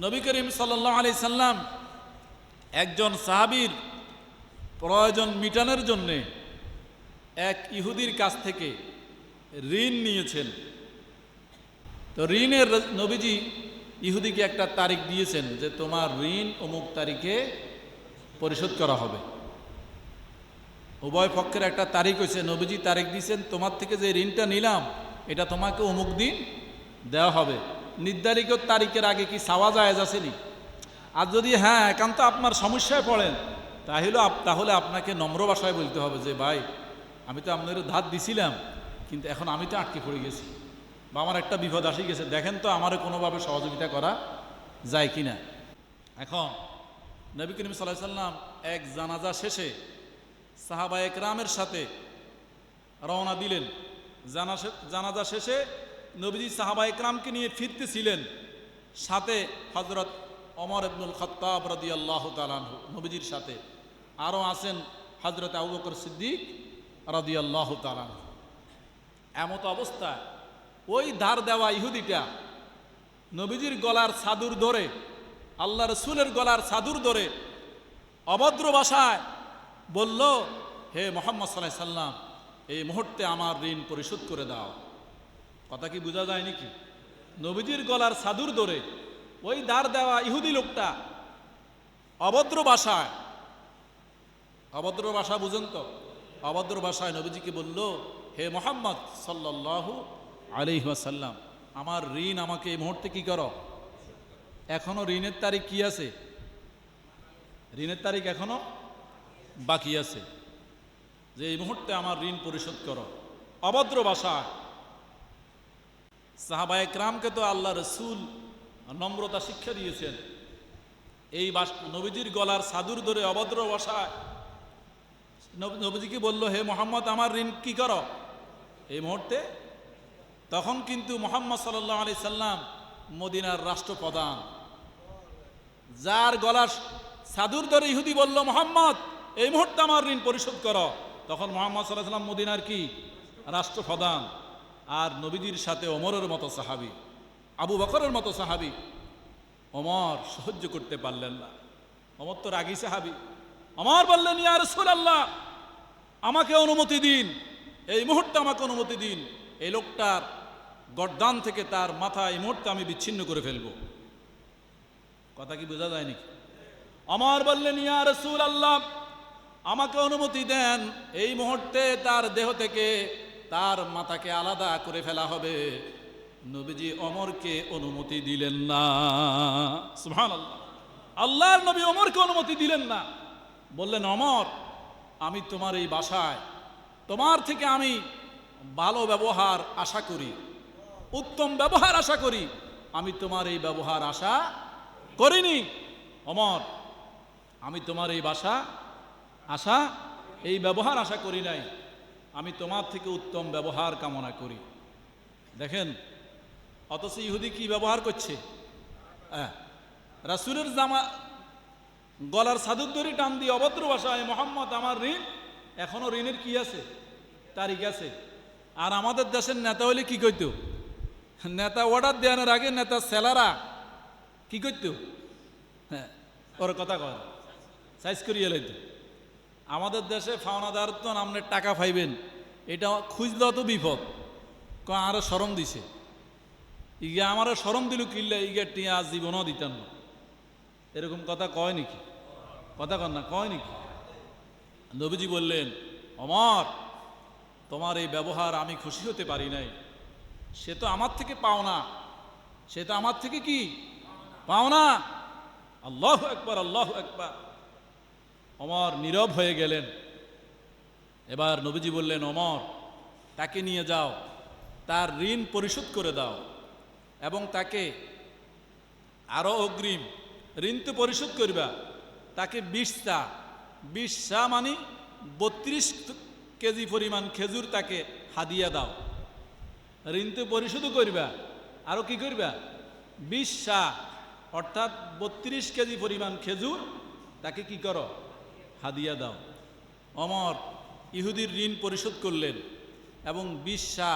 নবী করিম সাল্লাহ আলি সাল্লাম একজন সাহাবির প্রয়োজন মিটানোর জন্যে এক ইহুদির কাছ থেকে ঋণ নিয়েছেন। তো ঋণের নবীজি ইহুদিকে একটা তারিখ দিয়েছেন যে তোমার ঋণ অমুক তারিখে পরিশোধ করা হবে। উভয় পক্ষের একটা তারিখ হয়েছে, নবীজি তারিখ দিয়েছেন, তোমার থেকে যে ঋণটা নিলাম, এটা তোমাকে অমুক দিন দেওয়া হবে। নির্ধারিত তারিখের আগে কি সাওয়া যায় আসেনি আর যদি হ্যাঁ একান্ত আপনার সমস্যায় পড়েন, তাহলে তাহলে আপনাকে নম্র ভাষায় বলতে হবে যে, ভাই, আমি তো আপনার ধার দিছিলাম, কিন্তু এখন আমি তো আটকে পড়ে গেছি। বা আমার একটা বিপদ আসি গেছে। দেখেন তো আমারও কোনোভাবে সহযোগিতা করা যায় কি না এখন নবী করিম সাল্লাহ সাল্লাম এক জানাজা শেষে সাহাবা একরামের সাথে রওনা দিলেন। জানা- জানাজা শেষে নবীজি সাহাবা একরামকে নিয়ে ফিরতেছিলেন। সাথে হজরত অমর ইবনুল খত্তাব রদি আল্লাহ তালানহু নবীজির সাথে। আরও আছেন হজরত আবু বকর সিদ্দিক রদি আল্লাহ তালানহু এমত অবস্থায় ওই ধার দেওয়া ইহুদিটা নবীজির গলার সাদুর ধরে, আল্লাহ রসুলের গলার সাদুর ধরে অভদ্র ভাষায় বলল, হে মোহাম্মদ সাল্লাহ সাল্লাম, এই মুহূর্তে আমার ঋণ পরিশোধ করে দাও। কথা কি বোঝা যায় নাকি? নবীজির গলার সাদুর ধরে ওই দাঁড় দেওয়া ইহুদি লোকটা অভদ্র ভাষায়, অভদ্র ভাষা বুঝেন তো? অভদ্র ভাষায় নবীজিকে বলল, হে মোহাম্মদ সাল্লাল্লাহু আলাইহি ওয়াসাল্লাম, আমার ঋণ আমাকে এই মুহূর্তে কি করো? এখনও ঋণের তারিখ কি আছে? ঋণের তারিখ এখনও বাকি আছে। যে এই মুহূর্তে আমার ঋণ পরিশোধ করো। অভদ্র ভাষায় সাহাবায়ে ক্রামকে তো আল্লাহ রসুল নম্রতা শিক্ষা দিয়েছেন। এই নবীজির গলার সাদুর ধরে অভদ্র নব- নবীজিকে বলল, হে মোহাম্মদ, আমার ঋণ কি করো? এই মুহূর্তে তখন কিন্তু মোহাম্মদ সাল্লাহ আলি সাল্লাম মদিনার রাষ্ট্রপ্রধান, যার গলার সাদুর ধরে ইহুদি বলল, মোহাম্মদ, এই মুহূর্তে আমার ঋণ পরিশোধ করো। তখন মোহাম্মদ সাল্লাহ সাল্লাম মদিনার কি? রাষ্ট্রপ্রধান। আর নবীজির সাথে অমরের মতো সাহাবি, আবু বকরের মতো সাহাবি অমর সহ্য করতে পারলেন না। অমর তো রাগি সাহাবি। আমার বললেন, ইয়া রাসূলুল্লাহ, আমাকে অনুমতি দিন। এই মুহূর্তে আমাকে অনুমতি দিন। এই লোকটার গর্দান থেকে তার মাথা এই মুহূর্তে আমি বিচ্ছিন্ন করে ফেলব। কথা কি বোঝা যায় নাকি? আমার বললেন, ইয়া রসুল আল্লাহ আমাকে অনুমতি দেন। এই মুহূর্তে তার দেহ থেকে তার মাতাকে আলাদা করে ফেলা হবে। নবীজি অমরকে অনুমতি দিলেন না। সুবহানাল্লাহ। আল্লাহর নবী অমরকে অনুমতি দিলেন না। বললেন, অমর, আমি তোমার এই বাসায়। তোমার থেকে আমি ভালো ব্যবহার আশা করি। উত্তম ব্যবহার আশা করি। আমি তোমার এই ব্যবহার আশা করিনি। অমর, আমি তোমার এই বাসা, আশা, এই ব্যবহার আশা করি নাই। আমি তোমার থেকে উত্তম ব্যবহার কামনা করি। দেখেন, অথচ ইহুদি কি ব্যবহার করছে? হ্যাঁ জামা গলার সাদুর দড়ি টান দিয়ে অভদ্র ভাষায়, মোহাম্মদ, আমার ঋণ? এখনও ঋণের কি আছে? তারিখ আছে। আর আমাদের দেশের নেতা হলে কি করতো? নেতা অর্ডার দেওয়ানোর আগে নেতা সেলারা কি করতো? হ্যাঁ ওর কথা কয় সাইজ করিয়ে লাইতো। আমাদের দেশে ফাওনাদার তো আপনার টাকা পাইবেন। এটা খুঁজলেও তো বিপদ। ক আরও সরম দিছে। ইগে আমারও সরম দিল, কিনলে ইগে টিয়া জীবনও দিতাম না। এরকম কথা কয় নাকি? কথা কন না, কয় নাকি? নবীজি বললেন, অমর, তোমার এই ব্যবহার আমি খুশি হতে পারি নাই। সে তো আমার থেকে পাও না সে তো আমার থেকে কি? পাও না আল্লাহ একবার আল্লাহ একবার অমর নীরব হয়ে গেলেন। এবার নবীজি বললেন, অমর, তাকে নিয়ে যাও, তার ঋণ পরিশোধ করে দাও এবং তাকে আরও অগ্রিম ঋণ তো পরিশোধ করবা। তাকে বিশটা বিশটা মানে বত্রিশ কেজি পরিমাণ খেজুর তাকে হাদিয়া দাও। ঋণ তো পরিশোধও করবা। আরও কি করবা? বিশ সা অর্থাৎ বত্রিশ কেজি পরিমাণ খেজুর তাকে কি করো? হাদিয়া দাও। অমর, ইহুদির ঋণ পরিশোধ করলেন এবং বিশ সা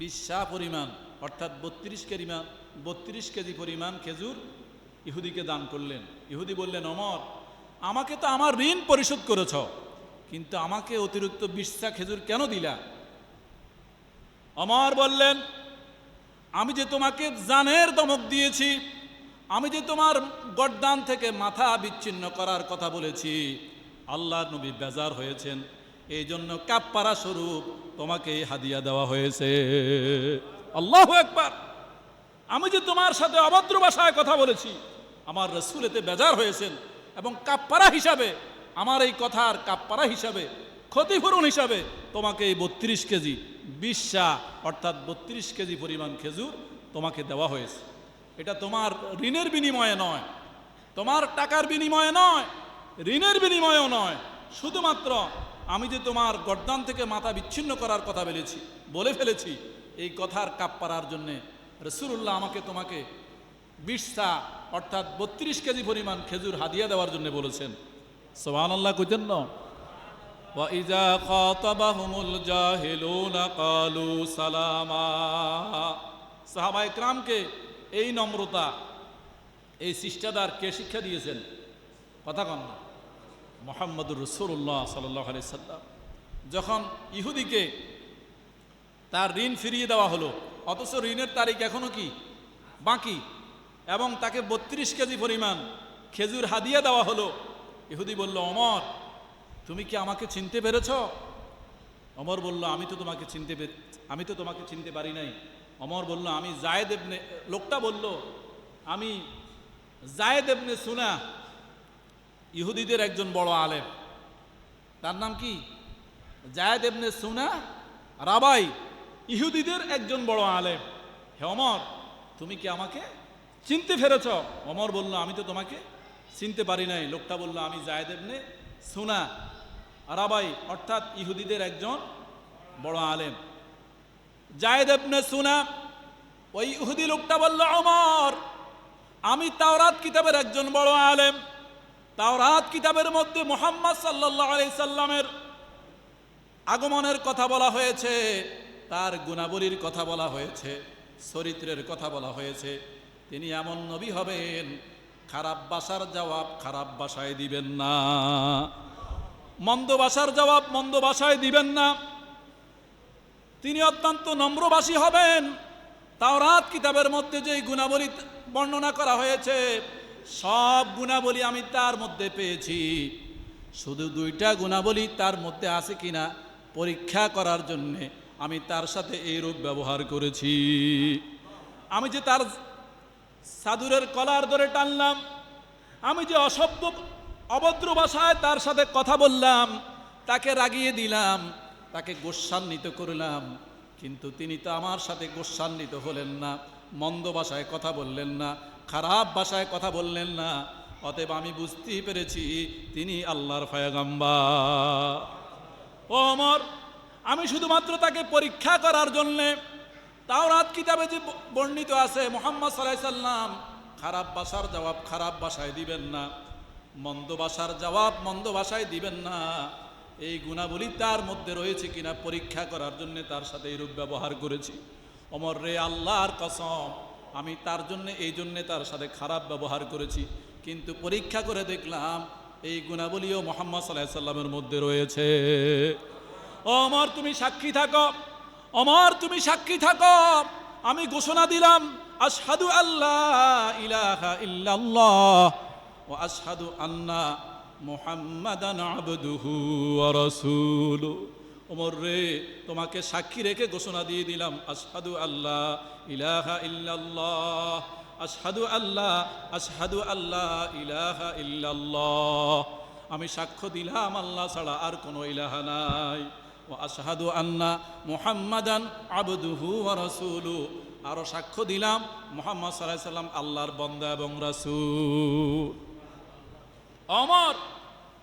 বিশ সা পরিমাণ, অর্থাৎ বত্রিশ কেজি বত্রিশ কেজি পরিমাণ খেজুর ইহুদিকে দান করলেন। ইহুদি বললেন, অমর, আমাকে তো আমার ঋণ পরিশোধ করেছ, কিন্তু আমাকে অতিরিক্ত বিশ্বা খেজুর কেন দিলা? অমর বললেন, আমি যে তোমাকে জানের দমক দিয়েছি আমি যে তোমার গড্ডান থেকে মাথা বিচ্ছিন্ন করার কথা বলেছি আল্লাহ নবী বেজার হয়েছেন। এই জন্য কাপ্পারা স্বরূপ তোমাকে হাদিয়া দেওয়া হয়েছে। আল্লাহ একবার আমি যে তোমার সাথে অভদ্র ভাষায় কথা বলেছি, আমার রসুল এতে বেজার হয়েছেন এবং কাপ্পারা হিসাবে, আমার এই কথার কাপ্পারা হিসাবে, ক্ষতিপূরণ হিসাবে তোমাকে এই বত্রিশ কেজি বিশ্বা অর্থাৎ বত্রিশ কেজি পরিমাণ খেজুর তোমাকে দেওয়া হয়েছে। এটা তোমার ঋণের বিনিময়ে নয় তোমার টাকার বিনিময়ে নয় ঋণের বিনিময়েও নয় শুধুমাত্র আমি যে তোমার গর্দান থেকে মাথা বিচ্ছিন্ন করার কথা বলেছি বলে ফেলেছি এই কথার কাপ পারার জন্যে রসুল্লাহ আমাকে তোমাকে বিশটা অর্থাৎ বত্রিশ কেজি পরিমাণ খেজুর হাদিয়া দেওয়ার জন্য বলেছেন সোহান আল্লাহ কুজন্য وإذا خاطبهم الجاهلون قالوا سلاما সাহাবা ইকরামকে এই নম্রতা, এই শিষ্টাদার কে শিক্ষা দিয়েছেন? কথা কন না। মোহাম্মদুর রসুল্লাহ সাল্লাহ আলি সাল্লাম। যখন ইহুদিকে তার ঋণ ফিরিয়ে দেওয়া হলো, অথচ ঋণের তারিখ এখনও কি? বাকি। এবং তাকে বত্রিশ কেজি পরিমাণ খেজুর হাদিয়া দেওয়া হলো। ইহুদি বলল অমর তুমি কি আমাকে চিনতে পেরেছ? অমর বলল, আমি তো তোমাকে চিনতে আমি তো তোমাকে চিনতে পারি নাই। অমর বলল, আমি জায়েদ এবনে লোকটা বলল, আমি জায়েদ এবনে সুনা, ইহুদিদের একজন বড় আলেম। তার নাম কি? জায়েদ এবনে সুনা রাবাই, ইহুদিদের একজন বড় আলেম। হে অমর, তুমি কি আমাকে চিনতে ফেরেছ অমর বলল, আমি তো তোমাকে চিনতে পারি নাই। লোকটা বলল, আমি জায়েদ এবনে সুনা রাবাই, অর্থাৎ ইহুদিদের একজন বড় আলেম। জায়েদ এবনে সুনা, ওই ইহুদি লোকটা বলল অমর আমি তাওরাত কিতাবের একজন বড় আলেম। তাওরাত কিতাবের মধ্যে মোহাম্মদ সাল্লাহ সাল্লামের আগমনের কথা বলা হয়েছে, তার গুণাবলীর কথা বলা হয়েছে, চরিত্রের কথা বলা হয়েছে। তিনি এমন নবী হবেন, খারাপ বাসার জবাব খারাপ বাসায় দিবেন না। মন্দ বাসার জবাব মন্দ বাসায় দিবেন না। তিনি অত্যন্ত নম্রবাসী হবেন। তাও রাত কিতাবের মধ্যে যেই গুণাবলী বর্ণনা করা হয়েছে, সব গুণাবলী আমি তার মধ্যে পেয়েছি। শুধু দুইটা গুণাবলী তার মধ্যে আছে কিনা পরীক্ষা করার জন্যে আমি তার সাথে এই রূপ ব্যবহার করেছি। আমি যে তার সাদুরের কলার ধরে টানলাম, আমি যে অসভ্য, অভদ্র ভাষায় তার সাথে কথা বললাম, তাকে রাগিয়ে দিলাম তাকে গোস্বান্বিত করলাম, কিন্তু তিনি তো আমার সাথে গোস্বান্বিত হলেন না, মন্দ ভাষায় কথা বললেন না, খারাপ ভাষায় কথা বললেন না, অতএব আমি বুঝতেই পেরেছি তিনি আল্লাহর ফায়াগাম্বা ও অমর, আমি শুধুমাত্র তাকে পরীক্ষা করার জন্যে তাও রাত কিতাবে যে বর্ণিত আছে, মোহাম্মদ সাল্লাহ সাল্লাম, খারাপ ভাষার জবাব খারাপ ভাষায় দিবেন না, মন্দ ভাষার জবাব মন্দ ভাষায় দিবেন না এই গুণাবলী তার মধ্যে রয়েছে কিনা পরীক্ষা করার জন্য তার সাথে এইরূপ ব্যবহার করেছি। অমর রে আল্লাহর কসম, আমি তার জন্য এই জন্যে তার সাথে খারাপ ব্যবহার করেছি। কিন্তু পরীক্ষা করে দেখলাম এই গুণাবলীও মোহাম্মদ সাল্লাহ সাল্লামের মধ্যে রয়েছে। অমর, তুমি সাক্ষী থাকো। অমর, তুমি সাক্ষী থাকো। আমি ঘোষণা দিলাম, আশহাদু আল্লাহ ইলাহা ইল্লাল্লাহ ও আশহাদু আন্না মুহাম্মাদান আবদুহু রাসূলু। ওমর রে, তোমাকে সাক্ষী রেখে ঘোষণা দিয়ে দিলাম, আশহাদু আল্লাহ ইলাহা ইল্লাল্লাহ, আশহাদু আল্লাহ আশহাদু আল্লাহ ইলাহা ইল্লাল্লাহ। আমি সাক্ষ্য দিলাম, আল্লাহ ছাড়া আর কোনো ইলাহা নাই। ও আশহাদু আন্না মুহাম্মাদান আবদুহু রাসূলু। আরও সাক্ষ্য দিলাম, মুহাম্মদ আলাইহি সাল্লাম আল্লাহর বান্দা এবং রাসূল। অমর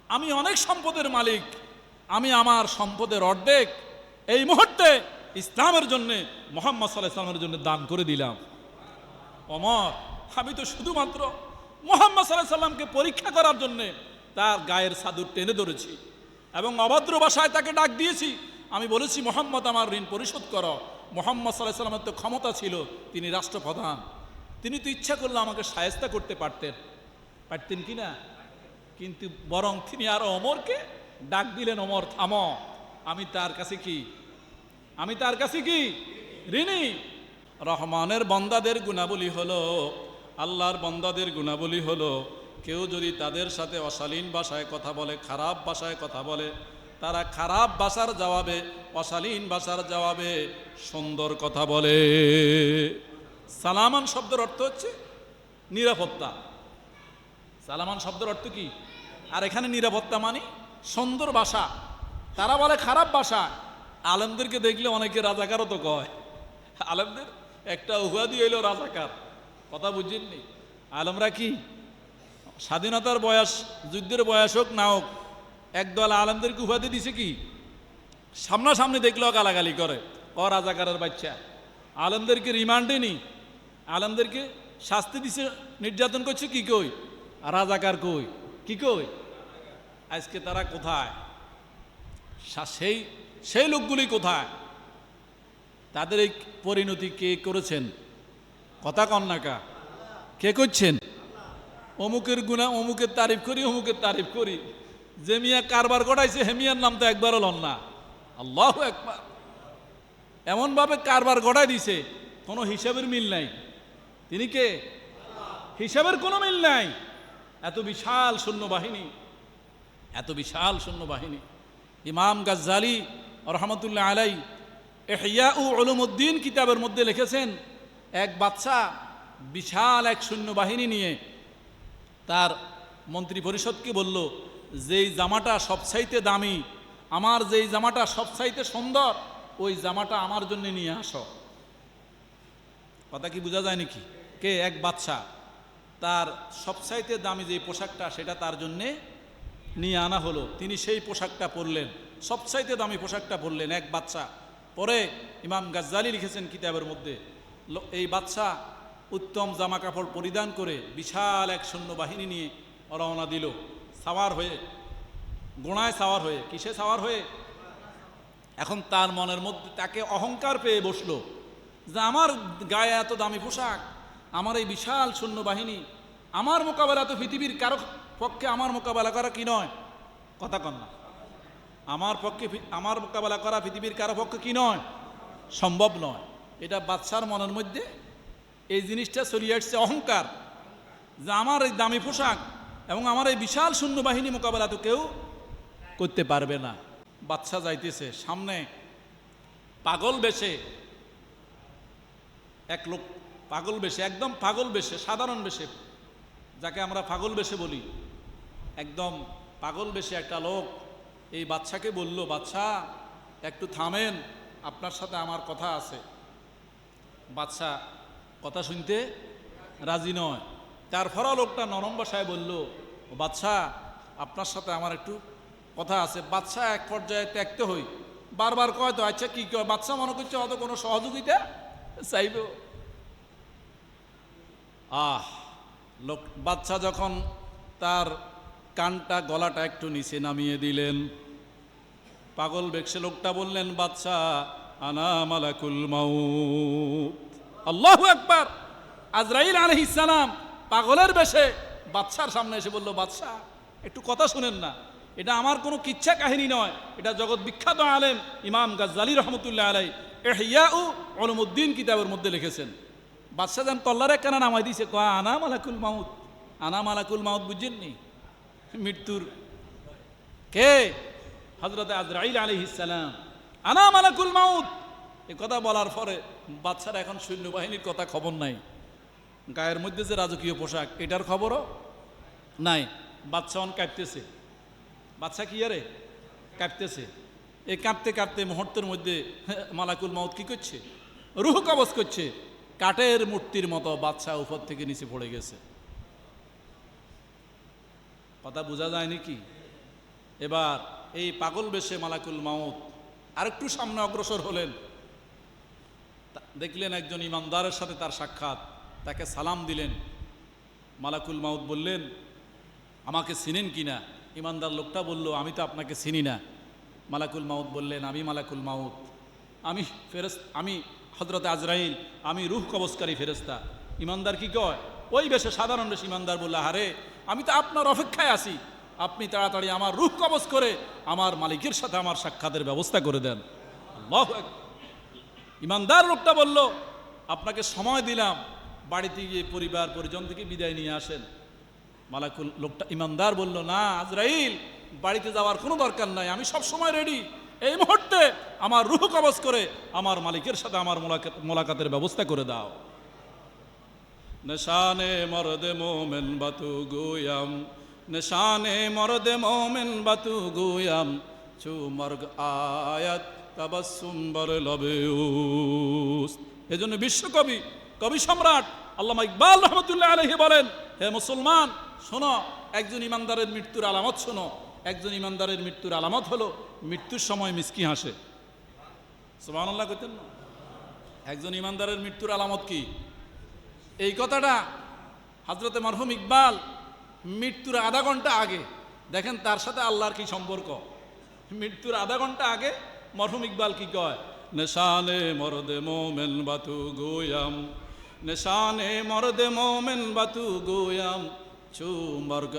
আমি অনেক সম্পদের মালিক, আমি আমার সম্পদের অর্ধেক এই মুহূর্তে ইসলামের জন্য, মোহাম্মদ সাল্লাহ ইসলামের জন্য দান করে দিলাম। অমর আমি তো শুধুমাত্র মোহাম্মদ সাল্লাহ সাল্লামকে পরীক্ষা করার জন্যে তার গায়ের সাদুর টেনে ধরেছি এবং অভদ্র ভাষায় তাকে ডাক দিয়েছি। আমি বলেছি, মোহাম্মদ, আমার ঋণ পরিশোধ করো। মোহাম্মদ সাল্লাহ সাল্লামের তো ক্ষমতা ছিল, তিনি রাষ্ট্রপ্রধান। তিনি তো ইচ্ছা করলে আমাকে সায়স্তা করতে পারতেন। পারতেন কি না? কিন্তু বরং তিনি আরও অমরকে ডাক দিলেন, অমর, থাম। আমি তার কাছে কি? আমি তার কাছে কি? ঋণী? রহমানের বন্দাদের গুণাবলী হলো, আল্লাহর বন্দাদের গুণাবলী হলো, কেউ যদি তাদের সাথে অশালীন ভাষায় কথা বলে, খারাপ ভাষায় কথা বলে, তারা খারাপ ভাষার জবাবে, অশালীন ভাষার জবাবে সুন্দর কথা বলে। সালামান শব্দের অর্থ হচ্ছে নিরাপত্তা। সালামান শব্দের অর্থ কি? আর এখানে নিরাপত্তা মানে সুন্দর বাসা। তারা বলে খারাপ বাসা। আলেমদেরকে দেখলে অনেকে রাজাকারও তো কয়। আলেমদের একটা উহাদি হইল রাজাকার। কথা বুঝছেননি আলমরা কি? স্বাধীনতার বয়স, যুদ্ধের বয়স হোক না হোক, একদল আলমদেরকে উপাধি দিছে কি? সামনাসামনি দেখলেও গালাগালি করে। অ রাজাকারের বাচ্চা। আলমদেরকে রিমান্ডে নি। আলমদেরকে শাস্তি দিছে, নির্যাতন করছে কি কই? রাজাকার কই? কি কই? আজকে তারা কোথায়? সেই সেই লোকগুলি কোথায়? তাদের এই পরিণতি কে করেছেন? কথা কন্যাকা কে। করছেন? অমুকের গুণা, অমুকের তারিফ করি, অমুকের তারিফ করি। যে মিয়া কারবার ঘটাইছে, হে মিয়ার নাম তো একবারও লন না। আল্লাহ একবার এমনভাবে কারবার গড়াই দিছে, কোনো হিসাবের মিল নাই। তিনি কে? হিসাবের কোনো মিল নাই। এত বিশাল সৈন্যবাহিনী, এত বিশাল সৈন্যবাহিনী। ইমাম গাজ্জালি রহমতুল্লাহ আলাই এহিয়া উ অলুমুদ্দিন কিতাবের মধ্যে লিখেছেন, এক বাচ্চা বিশাল এক সৈন্যবাহিনী নিয়ে তার মন্ত্রী পরিষদকে বলল, যেই জামাটা সবচাইতে দামি, আমার যেই জামাটা সবচাইতে সুন্দর, ওই জামাটা আমার জন্য নিয়ে আসো। কথা কি বোঝা যায় নাকি? কে? এক বাচ্চা তার সবচাইতে দামি যে পোশাকটা, সেটা তার জন্যে নিয়ে আনা হলো। তিনি সেই পোশাকটা পরলেন, সবচাইতে দামি পোশাকটা পরলেন এক বাচ্চা। পরে ইমাম গাজ্জালি লিখেছেন কিতাবের মধ্যে এই বাচ্চা উত্তম জামা কাপড় পরিধান করে বিশাল এক সৈন্যবাহিনী নিয়ে রওনা দিল। সাওয়ার হয়ে গোড়ায় সাওয়ার হয়ে, কিসে সাওয়ার হয়ে? এখন তার মনের মধ্যে তাকে অহংকার পেয়ে বসল যে, আমার গায়ে এত দামি পোশাক আমার এই বিশাল সৈন্যবাহিনী আমার মোকাবেলা তো পৃথিবীর কারও পক্ষে আমার মোকাবেলা করা কি নয়? কথা কন না। আমার পক্ষে আমার মোকাবেলা করা পৃথিবীর কারও পক্ষে কি নয়? সম্ভব নয়। এটা বাচ্চার মনের মধ্যে এই জিনিসটা চলিয়ে আসছে অহংকার যে আমার এই দামি পোশাক এবং আমার এই বিশাল সৈন্যবাহিনী মোকাবেলা তো কেউ করতে পারবে না। বাচ্চা যাইতেছে, সামনে পাগল বেশে এক লোক পাগল বেশে, একদম পাগল বেশে, সাধারণ বেশে, যাকে আমরা পাগল বেশে বলি। একদম পাগল বেশে একটা লোক, এই বাচ্চাকে বলল, বাচ্চা, একটু থামেন, আপনার সাথে আমার কথা আছে। বাচ্চা কথা শুনতে রাজি নয়। তারপরও লোকটা নরম ভাষায় বলল, বাচ্চা, আপনার সাথে আমার একটু কথা আছে। বাচ্চা এক পর্যায়ে ত্যাগতে হই। বারবার কয় তো আচ্ছা কি কয় বাচ্চা মনে করছে হয়তো কোনো সহযোগিতা চাইব? আহ, লোক বাচ্চা যখন তার কানটা, গলাটা একটু নিচে নামিয়ে দিলেন, পাগল বেকসে লোকটা বললেন বাচ্চা আনা মালাকুল মাউত। আল্লাহু একবার আজরাইল সালাম পাগলের বেশে বাচ্চার সামনে এসে বলল বাচ্চা একটু কথা শুনেন না। এটা আমার কোনো কিচ্ছা কাহিনী নয়। এটা জগৎ বিখ্যাত আলেম ইমাম গাজ্জালি রহমতুল্লাহ আলাই এহিয়া ও অলমুদ্দিন কিতাবের মধ্যে লিখেছেন। বাদশাহ যেন তল্লারে কেন নামাই দিছে, কয়া, আনা মালাকুল মাউত, আনা মালাকুল মাউত বুঝছেননি মৃত্যুর কে? হজরত আজরাইল আলী ইসালাম আনা মালাকুল মাউত। এ কথা বলার পরে বাচ্চারা এখন সৈন্যবাহিনীর কথা খবর নাই। গায়ের মধ্যে যে রাজকীয় পোশাক, এটার খবরও নাই। বাচ্চা অন কাঁপতেছে। বাচ্চা কি আরে? কাঁপতেছে। এই কাঁপতে কাঁপতে মুহূর্তের মধ্যে মালাকুল মাউত কি করছে? রুহ কবজ করছে। কাঠের মূর্তির মতো বাচ্চা উপর থেকে নিচে পড়ে গেছে। কথা বোঝা যায় নাকি? এবার এই পাগল বেশে মালাকুল মাউত আরেকটু সামনে অগ্রসর হলেন। দেখলেন একজন ইমানদারের সাথে তার সাক্ষাৎ। তাকে সালাম দিলেন। মালাকুল মাউত বললেন, আমাকে চিনেন কি না ইমানদার লোকটা বলল, আমি তো আপনাকে চিনি না। মালাকুল মাউত বললেন, আমি মালাকুল মাউত। আমি ফেরেস আমি হজরত আজরাইল, আমি রুহ কবজকারী ফেরেস্তা ইমানদার কি কয়? ওই বেশে সাধারণ বেশ ইমানদার বললে আরে আমি তো আপনার অপেক্ষায় আছি। আপনি তাড়াতাড়ি আমার রূপ কবজ করে আমার মালিকের সাথে আমার সাক্ষাতের ব্যবস্থা করে দেন। ইমানদার লোকটা বলল, আপনাকে সময় দিলাম, বাড়িতে গিয়ে পরিবার পরিজন থেকে বিদায় নিয়ে আসেন। মালাকুল লোকটা ইমানদার বলল, না, আজরাইল, বাড়িতে যাওয়ার কোনো দরকার নাই, আমি সব সময় রেডি এই মুহূর্তে আমার রুহ কবজ করে আমার মালিকের সাথে আমার মোলাকাত, মোলাকাতের ব্যবস্থা করে দাও। নিশানে মরদে মোমেন বাতু গুয়াম, নিশানে মরদে মোমেন বাতু গুয়াম, চু মর্গ আয়াত তাবাসুম বর লবেউস এজন্য বিশ্বকবি কবি সম্রাট আল্লামা ইকবাল রহমতুল্লাহ আলহি বলেন, হে মুসলমান, শোনো, একজন ইমানদারের মৃত্যুর আলামত শোনো, একজন ইমানদারের মৃত্যুর আলামত হলো মৃত্যুর সময় মিসকি হাসে। সুবহানাল্লাহ কইতেন না? একজন ইমানদারের মৃত্যুর আলামত কি? এই কথাটা হজরতে মরহুম ইকবাল মৃত্যুর আধা ঘণ্টা আগে, দেখেন তার সাথে আল্লাহর কি সম্পর্ক? মৃত্যুর আধা ঘণ্টা আগে মরহুম ইকবাল কি কয়? নেশানে মরদে মোমেন বাতু গোয়াম, নেশানে মরদে মোমেন বাতু গোয়াম চু মর্গ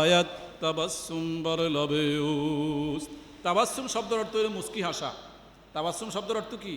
আয়াত তাবাসুম বর লবেউস তাবাসুম শব্দের অর্থ হলো মুস্কি হাসা। তাবাসুম শব্দের অর্থ কি?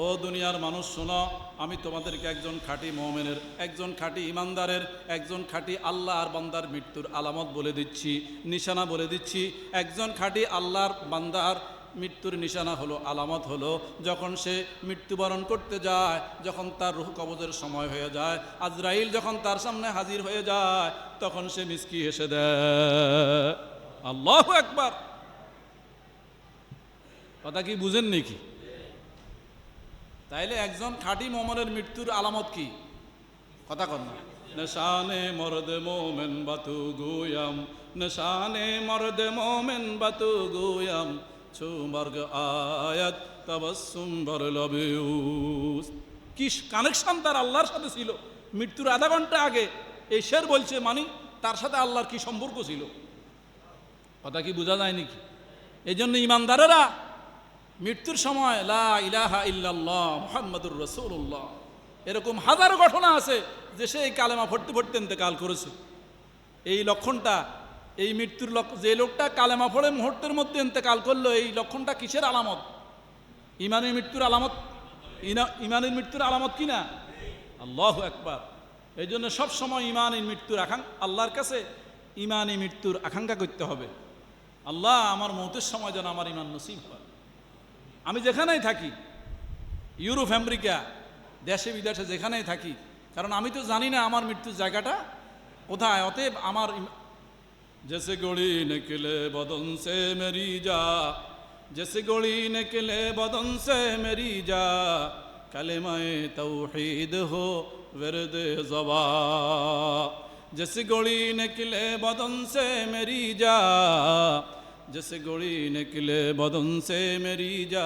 ও দুনিয়ার মানুষ, শোনো, আমি তোমাদেরকে একজন খাঁটি মোমেনের, একজন খাঁটি ইমানদারের, একজন খাঁটি আল্লাহ আর বান্দার মৃত্যুর আলামত বলে দিচ্ছি, নিশানা বলে দিচ্ছি। একজন খাঁটি আল্লাহর বান্দার মৃত্যুর নিশানা হলো, আলামত হলো যখন সে মৃত্যুবরণ করতে যায়, যখন তার রুহ কবজের সময় হয়ে যায়, আজরাইল যখন তার সামনে হাজির হয়ে যায়, তখন সে মিসকি হেসে দেয়। আল্লাহ একবার কথা কি বুঝেন নাকি? তাইলে একজন খাঁটি মোমনের মৃত্যুর আলামত কি? কথা কর না। নশানে মরদে মোমেন বাতু গুয়াম, নশানে মরদে মোমেন বাতু গুয়াম, ছু মর্গ আয়াত তাবাসুম বর কি কানেকশন তার আল্লাহর সাথে ছিল? মৃত্যুর আধা ঘণ্টা আগে এই শের বলছে মানি, তার সাথে আল্লাহর কি সম্পর্ক ছিল? কথা কি বোঝা যায় নাকি? এই জন্য ইমানদারেরা মৃত্যুর সময়, লা ইলাহা ইল্লাল্লাহ মুহাম্মাদুর রাসূলুল্লাহ এরকম হাজারো ঘটনা আছে যে সে এই কালেমা ভর্তি ভর্তি ইন্তেকাল করেছে। এই লক্ষণটা, এই মৃত্যুর যে লোকটা কালেমা পড়ে মুহূর্তের মধ্যে ইন্তেকাল করল, এই লক্ষণটা কিসের আলামত? ইমানের মৃত্যুর আলামত? ইমানের মৃত্যুর আলামত কি না? আল্লাহ একবার এই জন্য সবসময় ইমানের মৃত্যুর আকাং আল্লাহর কাছে ইমানি মৃত্যুর আকাঙ্ক্ষা করতে হবে। আল্লাহ আমার মৌতের সময় যেন আমার ইমান নসিব হয়। আমি যেখানেই থাকি ইউরোপ আমেরিকা দেশে বিদেশে যেখানেই থাকি কারণ আমি তো জানি না আমার মৃত্যুর জায়গাটা কোথায় অতএব আমার ইম- जैसे गोली निकले बदन से मेरी जा जैसे गोली निकले बदन से मेरी जा कलमाए तौहीद हो विरद जबा जैसे गोली निकले बदन से मेरी जा जैसे गोली निकले बदन से मेरी जा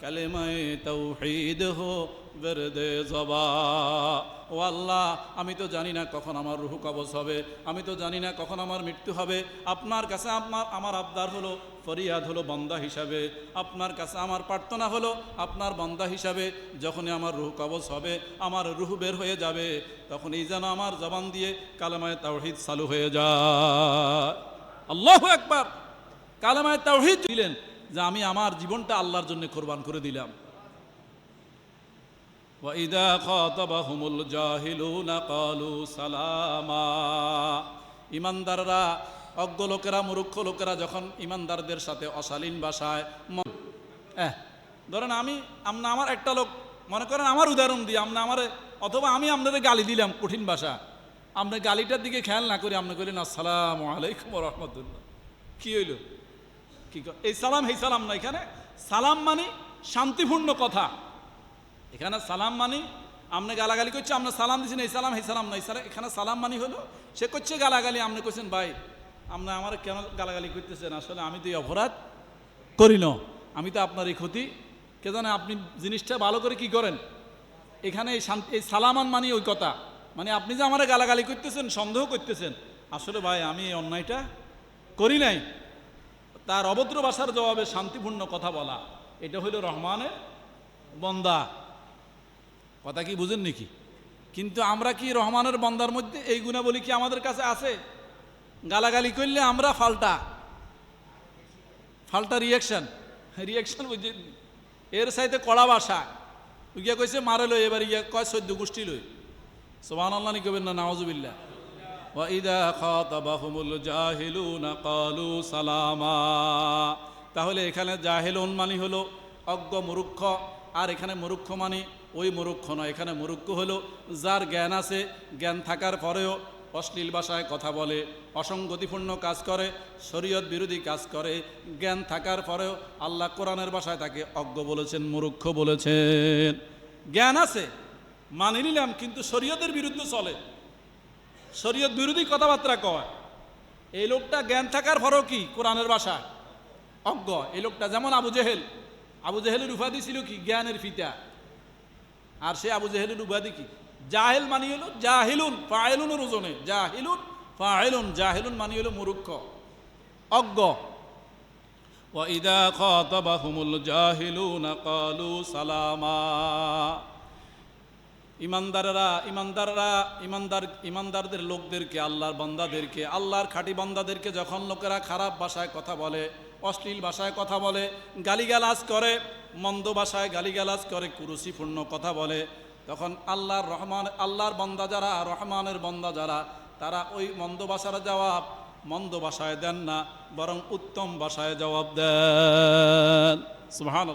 कलमाए तौहीद हो विरद जबा ও আল্লাহ আমি তো জানি না কখন আমার রুহু কবজ হবে আমি তো জানি না কখন আমার মৃত্যু হবে আপনার কাছে আমার আমার আবদার হলো ফরিয়াদ হলো বান্দা হিসাবে আপনার কাছে আমার প্রার্থনা হলো আপনার বান্দা হিসাবে যখনই আমার রুহ কবজ হবে আমার রুহ বের হয়ে যাবে তখন এই যেন আমার জবান দিয়ে কালামায় তাওহিদ চালু হয়ে যায় আল্লাহ একবার কালামায় তাওহিদ দিলেন যে আমি আমার জীবনটা আল্লাহর জন্য কোরবান করে দিলাম وإذا خاطبهم الجاهلون قالوا سلاما ইমানদাররা অজ্ঞ লোকেরা মূর্খ লোকেরা যখন ইমানদারদের সাথে অশালীন ভাষায় ম- এহ, ধরেন আমি আমনা আমার একটা লোক মনে করেন আমার উদাহরণ দিই আমনা আমার অথবা আমি আপনাদের গালি দিলাম কঠিন ভাষা আপনি গালিটার দিকে খেয়াল না করে আপনি কইলেন আসসালামু আলাইকুম রহমতুল্লাহ কি হইল কি এই সালাম, হেই সালাম না, এখানে সালাম মানে শান্তিপূর্ণ কথা। এখানে সালাম মানি আপনি গালাগালি করছে আপনি সালাম দিচ্ছেন এই সালাম এই সালাম নাই সালাম, এখানে সালাম মানি হলো, সে করছে গালাগালি আপনি করছেন ভাই আপনি আমার কেন গালাগালি করতেছেন? আসলে আমি তো এই অপরাধ করি না, আমি তো আপনার এই ক্ষতি। কে জানে আপনি জিনিসটা ভালো করে কি করেন? এখানে এই শান্তি, এই সালামান মানি ওই কথা। মানে আপনি যে আমার গালাগালি করতেছেন, সন্দেহ করতেছেন, আসলে ভাই, আমি এই অন্যায়টা করি নাই। তার অভদ্র ভাষার জবাবে শান্তিপূর্ণ কথা বলা। এটা হইল রহমানের বন্দা। কথা কি বুঝেন নাকি? কিন্তু আমরা কি রহমানের বন্দার মধ্যে এই গুণাবলী কি আমাদের কাছে আছে? গালাগালি করলে আমরা ফাল্টা। ফাল্টা রিয়াকশন রিয়াকশন বুঝি এর সাইতে কড়া বাসা গিয়া কইছে, মারে লই এবার ইয়া কয়, চোদ্দ গোষ্ঠী লই সোহান আল্লাহ নি কবেন না নাওজুবিল্লা ওয়াইদা খাতাবাহুমুল জাহিলুনা কালু সালামা তাহলে এখানে জাহেলুন মানে হলো অজ্ঞ মুরুক্ষ আর এখানে মুরুক্ষ মানে ওই মুরুক্ষ নয়, এখানে মুরুক্ষ হলো যার জ্ঞান আছে, জ্ঞান থাকার পরেও অশ্লীল ভাষায় কথা বলে, অসঙ্গতিপূর্ণ কাজ করে, শরীয়ত বিরোধী কাজ করে, জ্ঞান থাকার পরেও আল্লাহ কোরআনের ভাষায় তাকে অজ্ঞ বলেছেন মুরুক্ষ বলেছেন। জ্ঞান আছে, মানি নিলাম, কিন্তু শরীয়তের বিরুদ্ধে চলে। শরীয়ত বিরোধী কথাবার্তা কয় এই লোকটা জ্ঞান থাকার পরেও কি কোরআনের ভাষায় অজ্ঞ এই লোকটা যেমন আবু জেহেল আবু জেহেলের উপাধি ছিল কি জ্ঞানের ফিতা আর সে আবু জেহেলের উপাধি কি জাহেল মানি হলো জাহিলুন ফায়েলুনের ওজনে জাহিলুন ফায়েলুন জাহিলুন মানি হলো মুরুক্ষ অজ্ঞ وإذا خاطبهم الجاهلون قالوا سلاما ইমানদারেরা, ইমানদাররা, ইমানদার, ইমানদারদের লোকদেরকে, আল্লাহর বান্দাদেরকে, আল্লাহর খাঁটি বান্দাদেরকে যখন লোকেরা খারাপ ভাষায় কথা বলে, অশ্লীল ভাষায় কথা বলে, গালিগালাজ করে, মন্দ ভাষায় গালিগালাজ করে, কুরুচিপূর্ণ কথা বলে, তখন আল্লাহর রহমান, আল্লাহর বন্দা যারা, রহমানের বন্দা যারা, তারা ওই মন্দ ভাষার জবাব মন্দ ভাষায় দেন না, বরং উত্তম ভাষায় জবাব দেন। সুহান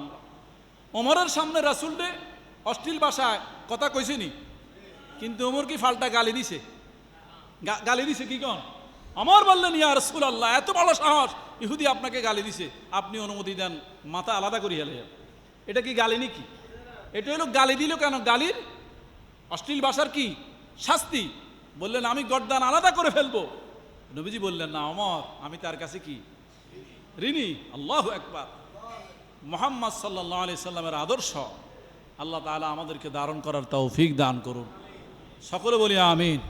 ওমরের সামনে রাসুল দে অশ্লীল ভাষায় কথা কইছিনি কিন্তু ওমর কি ফাল্টা গালি দিছে? গালি দিছে কি কন? আমার বললেন, ইয়া রসুল আল্লাহ এত বড় সাহস, ইহুদি আপনাকে গালি দিছে। আপনি অনুমতি দেন, মাথা আলাদা করি হেলে এটা কি গালি নাকি? এটা হলো গালি দিল কেন? গালির অশ্লীল ভাষার কি শাস্তি? বললেন, আমি গর্দান আলাদা করে ফেলব। নবীজি বললেন, না অমর, আমি তার কাছে কি? ঋণী, আল্লাহ একবার মোহাম্মদ সাল্লাহ আলি সাল্লামের আদর্শ আল্লাহ তালা আমাদেরকে ধারণ করার তৌফিক দান করুন। সকলে বলি আমিন।